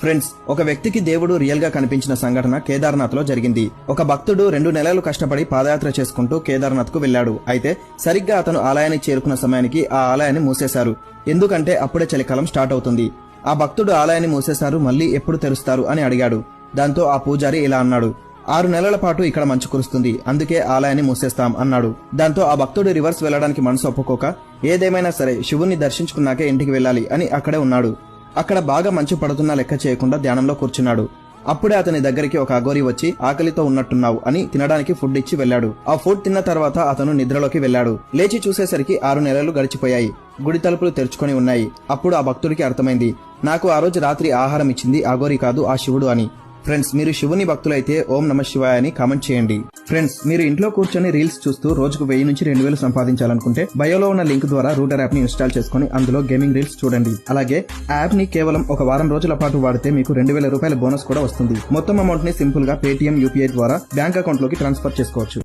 Friends ఒక వ్యక్తికి దేవుడు రియల్గా కనిపించిన సంఘటన కేదార్నాథ్లో జరిగింది. ఒక భక్తుడు రెండు నెలలు కష్టపడి పాదయాత్ర చేసుకుంటూ కేదార్నాథ్కు వెళ్ళాడు అయితే సరిగ్గా అతను ఆలయానికి చేరుకున్న సమయానికి ఆ ఆలయాన్ని మూసేశారు. ఎందుకంటే అప్పుడే చలికాలం స్టార్ట్ అవుతుంది. ఆ భక్తుడు ఆలయాన్ని మూసేశారు మళ్ళీ ఎప్పుడు తెరుస్తారు అని అడిగాడు. దాంతో ఆ పూజారి ఇలా అన్నాడు. ఆరు నెలల పాటు ఇక్కడ మంచు కురుస్తుంది అందుకే ఆలయాన్ని మూసేస్తాం అన్నాడు. దాంతో ఆ భక్తుడు రివర్స్ వెళ్ళడానికి మనసు ఒప్పుకోక ఏదేమైనా సరే శివుణ్ణి దర్శించుకున్నాకే ఇంటికి వెళ్ళాలి అని అక్కడే ఉన్నాడు. అక్కడ బాగా మంచు పడుతున్నా లెక్క చేయకుండా ధ్యానంలో కూర్చున్నాడు. అప్పుడే అతని దగ్గరికి ఒక అగోరి వచ్చి ఆకలితో ఉన్నట్టున్నావు అని తినడానికి ఫుడ్ ఇచ్చి వెళ్ళాడు. ఆ ఫుడ్ తిన్న తర్వాత అతను నిద్రలోకి వెళ్ళాడు. లేచి చూసేసరికి ఆరు నెలలు గడిచిపోయాయి. గుడి తలుపులు తెరుచుకొని ఉన్నాయి. అప్పుడు ఆ భక్తుడికి అర్థమైంది నాకు ఆ రోజు రాత్రి ఆహారం ఇచ్చింది అఘోరి కాదు ఆ శివుడు అని. ఫ్రెండ్స్ మీరు శివుని భక్తులైతే ఓం నమ శివాయ అని కామెంట్ చేయండి. ఫ్రెండ్స్ మీరు ఇంట్లో కూర్చొని రీల్స్ చూస్తూ రోజుకు వెయ్యి నుంచి రెండు వేలు సంపాదించాలనుకుంటే బయోలో ఉన్న లింక్ ద్వారా రూటర్ యాప్ని ఇన్స్టాల్ చేసుకుని అందులో గేమింగ్ రీల్స్ చూడండి. అలాగే యాప్ని కేవలం ఒక వారం రోజుల పాటు వాడితే మీకు రెండు వేల రూపాయల బోనస్ కూడా వస్తుంది. మొత్తం అమౌంట్ని సింపుల్గా పేటిఎం యూపీఐ ద్వారా బ్యాంక్ అకౌంట్లోకి ట్రాన్స్ఫర్ చేసుకోవచ్చు.